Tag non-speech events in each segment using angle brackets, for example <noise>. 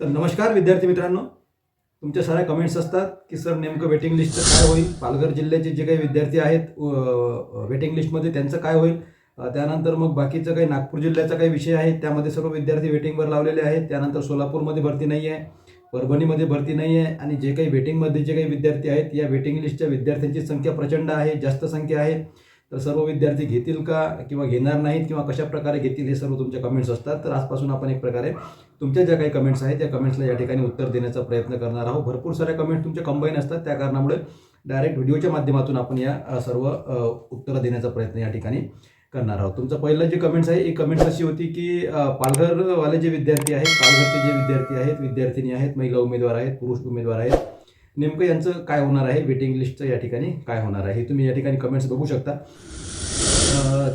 तर नमस्कार विद्यार्थी मित्रांनो. तुमच्या साऱ्या कमेंट्स असतात की सर नेमकं वेटिंग लिस्टचं काय होईल? पालघर जिल्ह्याचे जे काही विद्यार्थी आहेत वेटिंग लिस्टमध्ये त्यांचं काय होईल? त्यानंतर मग बाकीचं काही नागपूर जिल्ह्याचा काही विषय आहे. त्यामध्ये सर्व विद्यार्थी वेटिंगवर लावलेले आहेत. त्यानंतर सोलापूरमध्ये भरती नाही आहे. परभणीमध्ये भरती नाही आहे. आणि जे काही वेटिंगमध्ये जे काही विद्यार्थी आहेत या वेटिंग लिस्टच्या विद्यार्थ्यांची संख्या प्रचंड आहे. जास्त संख्या आहे. तर सर्व विद्यार्थी घेतील का? किंवा घेणार नाहीत? किंवा कशा प्रकारे घेतील? हे सर्व तुमच्या कमेंट्स असतात. तर आजपासून आपण एक प्रकारे तुमच्या ज्या काही कमेंट्स आहेत त्या कमेंट्सला या ठिकाणी उत्तर देण्याचा प्रयत्न करणार आहोत. भरपूर साऱ्या कमेंट्स तुमच्या कंबाईन असतात. त्या कारणामुळे डायरेक्ट व्हिडिओच्या माध्यमातून आपण या सर्व उत्तरं देण्याचा प्रयत्न या ठिकाणी करणार आहोत. तुमचं पहिलं जे कमेंट्स आहे एक कमेंट्स अशी होती की पालघरवाले जे विद्यार्थी आहेत पालघरचे जे विद्यार्थी आहेत विद्यार्थिनी आहेत महिला उमेदवार आहेत पुरुष उमेदवार आहेत नेमकं यांचं काय होणार आहे? वेटिंग लिस्टचं या ठिकाणी काय होणार आहे? हे तुम्ही या ठिकाणी कमेंट्स बघू शकता.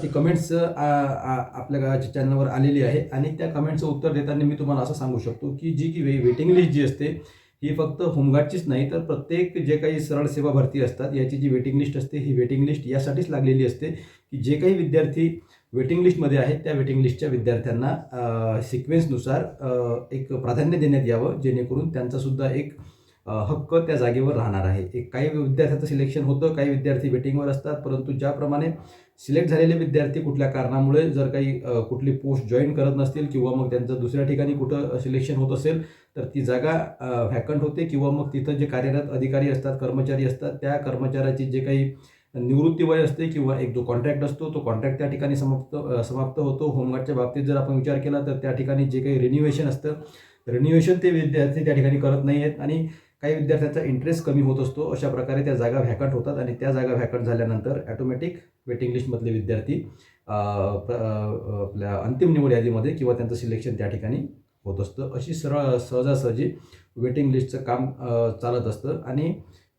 ती कमेंट्स आपल्या चॅनलवर आलेली आहे. आणि त्या कमेंटचं उत्तर देताना मी तुम्हाला असं सांगू शकतो की जी की वे वेटिंग लिस्ट जी असते ही फक्त होमगार्डचीच नाही तर प्रत्येक जे काही सरळ सेवा भरती असतात याची जी वेटिंग लिस्ट असते ही वेटिंग लिस्ट यासाठीच लागलेली असते की जे काही विद्यार्थी वेटिंग लिस्टमध्ये आहेत त्या वेटिंग लिस्टच्या विद्यार्थ्यांना सिक्वेन्सनुसार एक प्राधान्य देण्यात यावं जेणेकरून त्यांचासुद्धा एक हक्क त्या जागेवर राहणार आहे. एक काही विद्यार्थ्यांचं सिलेक्शन होतं काही विद्यार्थी वेटिंगवर असतात परंतु ज्याप्रमाणे सिलेक्ट झालेले विद्यार्थी कुठल्या कारणामुळे जर काही कुठली पोस्ट जॉईन करत नसतील किंवा मग त्यांचं दुसऱ्या ठिकाणी कुठं सिलेक्शन होत असेल तर ती जागा व्हॅकंट होते किंवा मग तिथं जे कार्यरत अधिकारी असतात कर्मचारी असतात त्या कर्मचाऱ्याची जे काही निवृत्ती वय असते किंवा एक जो कॉन्ट्रॅक्ट असतो तो कॉन्ट्रॅक्ट त्या ठिकाणी समाप्त समाप्त होतो. होमगार्डच्या बाबतीत जर आपण विचार केला तर त्या ठिकाणी जे काही रिन्युएशन असतं रिन्युएशन ते विद्यार्थी त्या ठिकाणी करत नाही आहेत आणि काही विद्यार्थ्यांचा इंटरेस्ट कमी होत असतो अशा प्रकारे त्या जागा व्हॅकंट होतात आणि त्या जागा व्हॅकंट झाल्यानंतर ॲटोमॅटिक वेटिंग लिस्टमधले विद्यार्थी प्र- आपल्या अंतिम निवड यादीमध्ये किंवा त्यांचं सिलेक्शन त्या ठिकाणी होत असतं. अशी सरळ सहजासहजी वेटिंग लिस्टचं काम चालत असतं. आणि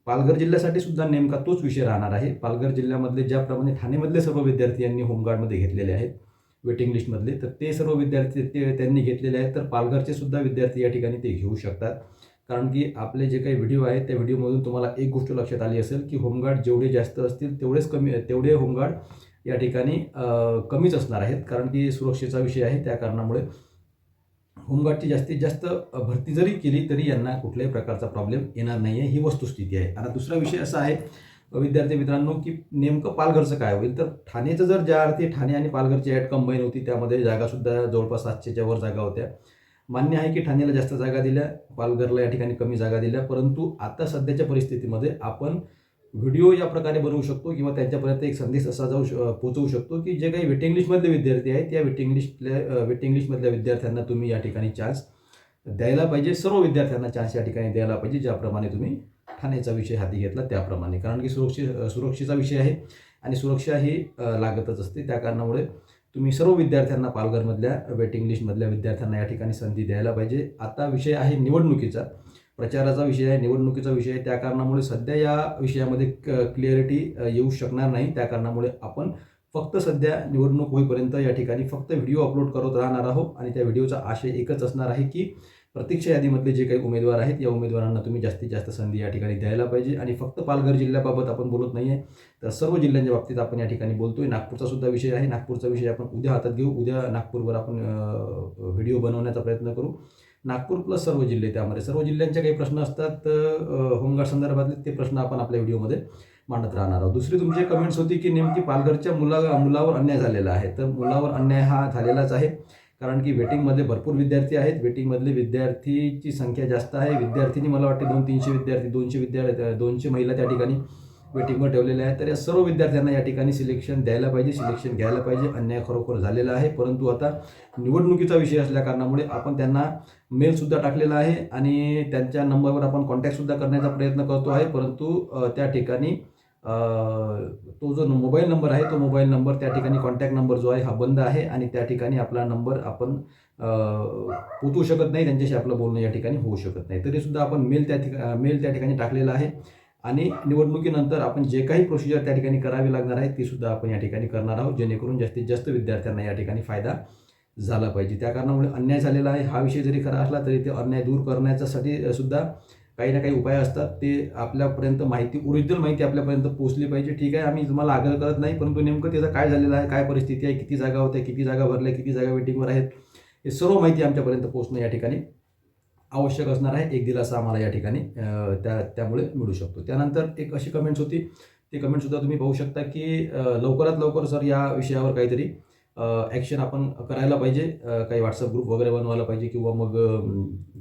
पालघर जिल्ह्यासाठी सुद्धा नेमका तोच विषय राहणार आहे. पालघर जिल्ह्यामधले ज्याप्रमाणे ठाणेमधले सर्व विद्यार्थी यांनी होमगार्डमध्ये घेतलेले आहेत वेटिंग लिस्टमधले तर ते सर्व विद्यार्थी ते त्यांनी घेतलेले आहेत तर पालघरचे सुद्धा विद्यार्थी या ठिकाणी ते घेऊ शकतात. कारण की आपले जे काही व्हिडिओ आहेत त्या व्हिडिओमधून तुम्हाला एक गोष्ट लक्षात आली असेल की होमगार्ड जेवढे जास्त असतील तेवढेच कमी तेवढे होमगार्ड या ठिकाणी कमीच असणार आहेत. कारण की सुरक्षेचा विषय आहे त्या कारणामुळे होमगार्डची जास्तीत जास्त भरती जरी केली तरी यांना कुठल्याही प्रकारचा प्रॉब्लेम येणार नाही आहे ही वस्तुस्थिती आहे. आता दुसरा विषय असा आहे विद्यार्थी मित्रांनो की नेमकं पालघरचं काय होईल? तर ठाणेचं जर ज्या अर्थी ठाणे आणि पालघरची ॲड कंबाईन होती त्यामध्ये जागासुद्धा जवळपास सातशेच्या वर जागा होत्या. मान्य आहे की ठाण्याला जास्त जागा दिल्या पालघरला या ठिकाणी कमी जागा दिल्या परंतु आता सध्याच्या परिस्थितीमध्ये आपण व्हिडिओ या प्रकारे बनवू शकतो किंवा त्यांच्यापर्यंत एक संदेश असा जाऊ श पोचवू शकतो की जे काही वेटिंग लिस्टमधले विद्यार्थी आहेत त्या वेटिंग लिस्टल्या वेटिंग लिस्टमधल्या विद्यार्थ्यांना तुम्ही या ठिकाणी चान्स द्यायला पाहिजे. सर्व विद्यार्थ्यांना चान्स या ठिकाणी द्यायला पाहिजे ज्याप्रमाणे तुम्ही ठाण्याचा विषय हाती घेतला त्याप्रमाणे. कारण की सुरक्षे सुरक्षेचा विषय आहे आणि सुरक्षा ही लागतच असते. त्या कारणामुळे तुम्ही सर्व विद्यार्थ्यांना पालघरमधल्या वेटिंग लिस्टमधल्या विद्यार्थ्यांना या ठिकाणी संधी द्यायला पाहिजे. आता विषय आहे निवडणुकीचा. प्रचाराचा विषय आहे निवडणुकीचा विषय आहे. त्या कारणामुळे सध्या या विषयामध्ये क्लिअरिटी येऊ शकणार नाही. त्या कारणामुळे आपण फक्त सध्या निवडणूक होईपर्यंत या ठिकाणी फक्त व्हिडिओ अपलोड करत राहणार आहोत. आणि त्या व्हिडिओचा आशय एकच असणार आहे की प्रतीक्षा यादीमधले जे काही उमेदवार आहेत या उमेदवारांना तुम्ही जास्तीत जास्त संधी या ठिकाणी द्यायला पाहिजे. आणि फक्त पालघर जिल्ह्याबाबत आपण बोलत नाही आहे तर सर्व जिल्ह्यांच्या बाबतीत आपण या ठिकाणी बोलतोय. नागपूरचा सुद्धा विषय आहे. नागपूरचा विषय आपण उद्या हातात घेऊ. उद्या नागपूरवर आपण व्हिडिओ बनवण्याचा प्रयत्न करू. नागपूर प्लस सर्व जिल्हे त्यामध्ये. सर्व जिल्ह्यांचे काही प्रश्न असतात तर होमगार्ड संदर्भातले ते प्रश्न आपण आपल्या व्हिडिओमध्ये मांडत राहणार आहोत. दुसरी तुमची कमेंट्स होती की नेमकी पालघरच्या मुला मुलावर अन्याय झालेला आहे. तर मुलावर अन्याय हा झालेलाच आहे. कारण की वेटिंगमध्ये भरपूर विद्यार्थी आहेत. वेटिंगमधले विद्यार्थीची संख्या जास्त आहे. विद्यार्थींनी मला वाटते दोन तीनशे विद्यार्थी दोनशे विद्यार्थी दोनशे महिला त्या ठिकाणी वेटिंगवर ठेवलेल्या आहेत. तर या सर्व विद्यार्थ्यांना या ठिकाणी सिलेक्शन द्यायला पाहिजे सिलेक्शन घ्यायला पाहिजे. अन्याय खरोखर झालेला आहे. परंतु आता निवडणुकीचा विषय असल्या कारणामुळे आपण त्यांना मेलसुद्धा टाकलेला आहे आणि त्यांच्या नंबरवर आपण कॉन्टॅक्टसुद्धा करण्याचा प्रयत्न करतो आहे. परंतु त्या ठिकाणी तो जो मोबाईल नंबर आहे तो मोबाईल नंबर त्या ठिकाणी कॉन्टॅक्ट नंबर जो आहे हा बंद आहे आणि त्या ठिकाणी आपला नंबर आपण पोचू शकत नाही. त्यांच्याशी आपलं बोलणं या ठिकाणी होऊ शकत नाही. तरीसुद्धा आपण मेल त्या ठिका मेल त्या ठिकाणी टाकलेला आहे आणि निवडणुकीनंतर आपण जे काही प्रोसिजर त्या ठिकाणी करावी लागणार आहे ती सुद्धा आपण या ठिकाणी करणार आहोत जेणेकरून जास्तीत जास्त विद्यार्थ्यांना या ठिकाणी फायदा झाला पाहिजे. त्या कारणामुळे अन्याय झालेला आहे. हा विषय जरी खरा असला तरी ते अन्याय दूर करण्याच्यासाठी सुद्धा काही ना काही उपाय असतात ते आपल्यापर्यंत माहिती ओरिजिनल माहिती आपल्यापर्यंत पोहोचली पाहिजे. ठीक आहे आम्ही तुम्हाला आग्रह करत नाही परंतु नेमकं त्याचं काय झालेलं आहे काय परिस्थिती आहे किती जागा होत्या किती जागा भरल्या किती जागा वेटिंगवर आहेत हे सर्व माहिती आमच्यापर्यंत पोहोचणं या ठिकाणी आवश्यक असणार आहे. एक दिलासा आम्हाला या ठिकाणी त्या त्यामुळे मिळू शकतो. त्यानंतर एक अशी कमेंट्स होती ती कमेंटसुद्धा तुम्ही पाहू शकता की लवकरात लवकर सर या विषयावर काहीतरी ॲक्शन आपण करायला पाहिजे. काही व्हॉट्सअप ग्रुप वगैरे बनवायला पाहिजे किंवा मग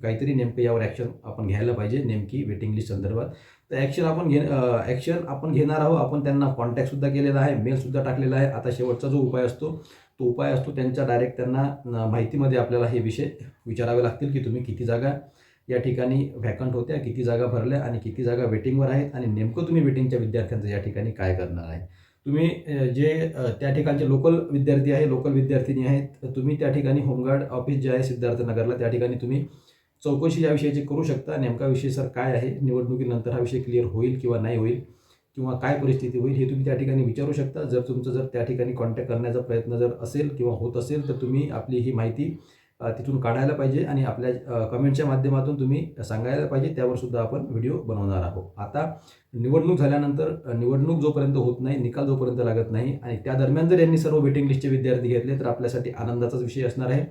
काहीतरी नेमकं यावर ॲक्शन आपण घ्यायला पाहिजे नेमकी वेटिंग लिस्ट संदर्भात. तर ॲक्शन आपण घे ॲक्शन आपण घेणार आहोत. आपण त्यांना कॉन्टॅक्टसुद्धा केलेला आहे मेलसुद्धा टाकलेला आहे. आता शेवटचा जो उपाय असतो तो उपाय असतो त्यांच्या डायरेक्ट त्यांना माहितीमध्ये आपल्याला हे विषय विचारावे लागतील की तुम्ही किती जागा या ठिकाणी व्हॅकंट होत्या किती जागा भरल्या आणि किती जागा वेटिंगवर आहेत आणि नेमकं तुम्ही वेटिंगच्या विद्यार्थ्यांचं या ठिकाणी काय करणार आहे. तुम्ही जे त्या ठिकाणचे लोकल विद्यार्थी आहे लोकल विद्यार्थिनी आहेत तुम्ही त्या ठिकाणी होमगार्ड ऑफिस जे आहे सिद्धार्थनगरला त्या ठिकाणी तुम्ही चौकशी या विषयाची करू शकता. नेमका विषय सर काय आहे निवडणुकीनंतर हा विषय क्लिअर होईल किंवा नाही होईल किंवा काय परिस्थिती होईल हे तुम्ही त्या ठिकाणी विचारू शकता. जर तुमचं जर त्या ठिकाणी कॉन्टॅक्ट करण्याचा प्रयत्न जर असेल किंवा होत असेल तर तुम्ही आपली ही माहिती तिथून काढायला पाहिजे आणि आपल्या कमेंटच्या माध्यमातून तुम्ही सांगायला पाहिजे त्यावर सुद्धा आपण व्हिडिओ बनवणार आहोत. आता निवडणूक झाल्यानंतर निवडणूक जोपर्यंत होत नाही निकाल जोपर्यंत लागत नाही आणि त्या दरम्यान जर यांनी सर्व वेटिंग लिस्टचे विद्यार्थी घेतले तर आपल्यासाठी आनंदाचाच विषय असणार आहे.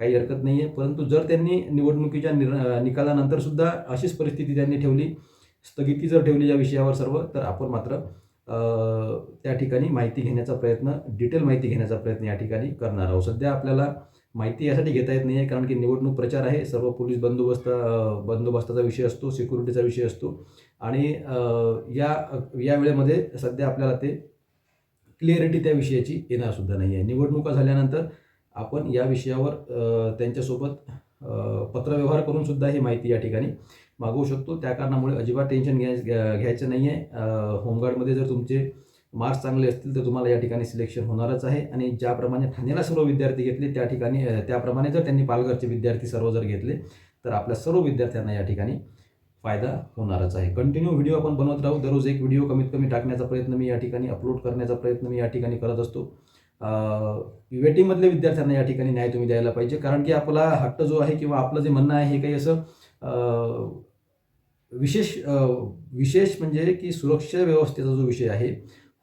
काही हरकत नाही आहे परंतु जर त्यांनी निवडणुकीच्या निर निकालानंतर सुद्धा अशीच परिस्थिती त्यांनी ठेवली स्थगिती जर ठेवली या विषयावर सर्व तर आपण मात्र त्या ठिकाणी माहिती घेण्याचा प्रयत्न डिटेल माहिती घेण्याचा प्रयत्न या ठिकाणी करणार आहोत. सध्या आपल्याला माहिती यासाठी घेता येत नाही आहे कारण की निवडणूक प्रचार आहे. सर्व पोलीस बंदोबस्त बंदोबस्ताचा विषय असतो सिक्युरिटीचा विषय असतो. आणि या या वेळेमध्ये सध्या आपल्याला ते क्लिअरिटी त्या विषयाची येणारसुद्धा नाही आहे. निवडणुका झाल्यानंतर आपण या विषयावर त्यांच्यासोबत पत्रव्यवहार करून सुद्धा ही माहिती या ठिकाणी मागवू शकतो. त्या कारणामुळे अजिबात टेन्शन घ्याय घ्यायचं नाही आहे होमगार्डमध्ये जर तुमचे मार्क्स चांगले असतील तर तुम्हाला या ठिकाणी सिलेक्शन होणारच आहे. आणि ज्याप्रमाणे ठाण्याला सर्व विद्यार्थी घेतले त्या ठिकाणी त्याप्रमाणे जर त्यांनी पालघरचे विद्यार्थी सर्व जर घेतले तर आपल्या सर्व विद्यार्थ्यांना या ठिकाणी फायदा होणारच आहे. कंटिन्यू व्हिडिओ आपण बनवत राहू. दररोज एक व्हिडिओ कमीत कमी टाकण्याचा प्रयत्न मी या ठिकाणी अपलोड करण्याचा प्रयत्न मी या ठिकाणी करत असतो. वेटिंगमधल्या विद्यार्थ्यांना या ठिकाणी न्याय तुम्ही द्यायला पाहिजे. कारण की आपला हट्ट जो आहे किंवा आपलं जे म्हणणं आहे हे काही असं विशेष विशेष म्हणजे की सुरक्षा व्यवस्थेचा जो विषय आहे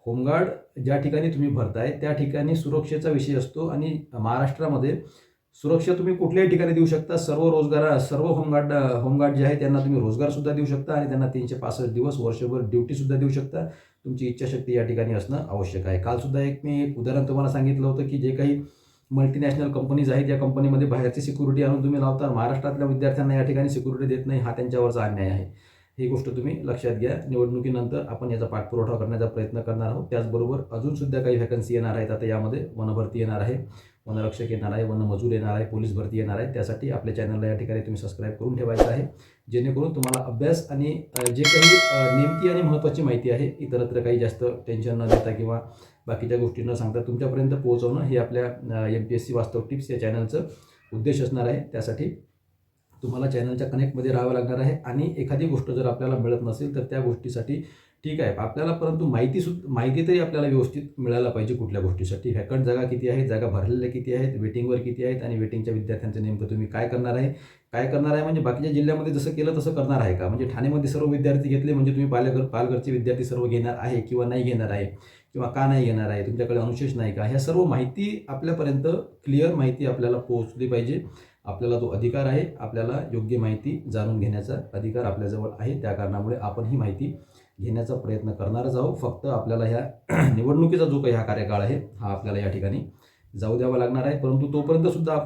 होमगार्ड ज्या ठिकाणी तुम्ही भरताय त्या ठिकाणी सुरक्षेचा विषय असतो आणि महाराष्ट्रामध्ये सुरक्षा तुम्ही कुठल्याही ठिकाणी देऊ शकता. सर्व रोजगार सर्व होमगार्ड होमगार्ड जे आहे त्यांना तुम्ही रोजगारसुद्धा देऊ शकता आणि त्यांना तीनशे पासष्ट दिवस वर्षभर ड्युटीसुद्धा देऊ शकता. तुमची इच्छाशक्ती या ठिकाणी असणं आवश्यक आहे. कालसुद्धा एक मी एक उदाहरण तुम्हाला सांगितलं होतं की जे काही मल्टीनॅशनल कंपनीज आहेत या कंपनीमध्ये बाहेरची सिक्युरिटी आणून तुम्ही लावता महाराष्ट्रातल्या विद्यार्थ्यांना या ठिकाणी सिक्युरिटी देत नाही हा त्यांच्यावरचा अन्याय आहे. ही गोष्ट तुम्ही लक्षात घ्या. निवडणुकीनंतर आपण याचा पाठपुरवठा करण्याचा प्रयत्न करणार आहोत. त्याचबरोबर अजून सुद्धा काही व्हॅकन्सी येणार आहेत. आता यामध्ये वनभरती येणार आहे. वनरक्षक येणार आहे. वनमजूर येणार आहे. पोलीस भरती येणार आहे. त्यासाठी आपल्या चॅनलला या ठिकाणी तुम्ही सबस्क्राईब करून ठेवायचं आहे. जेणेकरून तुम्हाला अभ्यास आणि जे काही नेमकी आणि महत्त्वाची माहिती आहे इतरत्र काही जास्त टेन्शन न देता किंवा बाकीच्या गोष्टी न सांगता तुमच्यापर्यंत पोहोचवणं हे आपल्या एम पी एस सी वास्तव टिप्स या चॅनलचं उद्देश असणार आहे. त्यासाठी तुम्हाला चॅनलच्या कनेक्टमध्ये राहावं लागणार आहे. आणि एखादी गोष्ट जर आपल्याला मिळत नसेल तर त्या गोष्टीसाठी ठीक आहे. आपल्याला परंतु माहिती सु माहिती तरी आपल्याला व्यवस्थित मिळायला पाहिजे कुठल्या गोष्टीसाठी. व्हॅकंट जागा किती आहेत जागा भरलेल्या किती आहेत वेटिंगवर किती आहेत आणि वेटिंगच्या विद्यार्थ्यांचं नेमकं तुम्ही काय करणार आहे? काय करणार आहे? म्हणजे बाकीच्या जिल्ह्यामध्ये जसं केलं तसं करणार आहे का? म्हणजे ठाणेमध्ये सर्व विद्यार्थी घेतले म्हणजे तुम्ही पालघर पालघरचे विद्यार्थी सर्व घेणार आहे किंवा नाही घेणार आहे? किंवा का नाही घेणार आहे? तुमच्याकडे अनुशेष नाही का? ह्या सर्व माहिती आपल्यापर्यंत क्लिअर माहिती आपल्याला पोहोचली पाहिजे. आपल्याला तो अधिकार आहे आपल्याला योग्य माहिती जाणून घेण्याचा अधिकार आपल्याजवळ आहे. त्या कारणामुळे आपण ही माहिती घेण्याचा प्रयत्न करणारच आहोत. फक्त आपल्याला ह्या <clears throat> निवडणुकीचा जो काही हा कार्यकाळ आहे हा आपल्याला या ठिकाणी जाऊ द्यावा लागणार आहे. परंतु तोपर्यंत सुद्धा आपण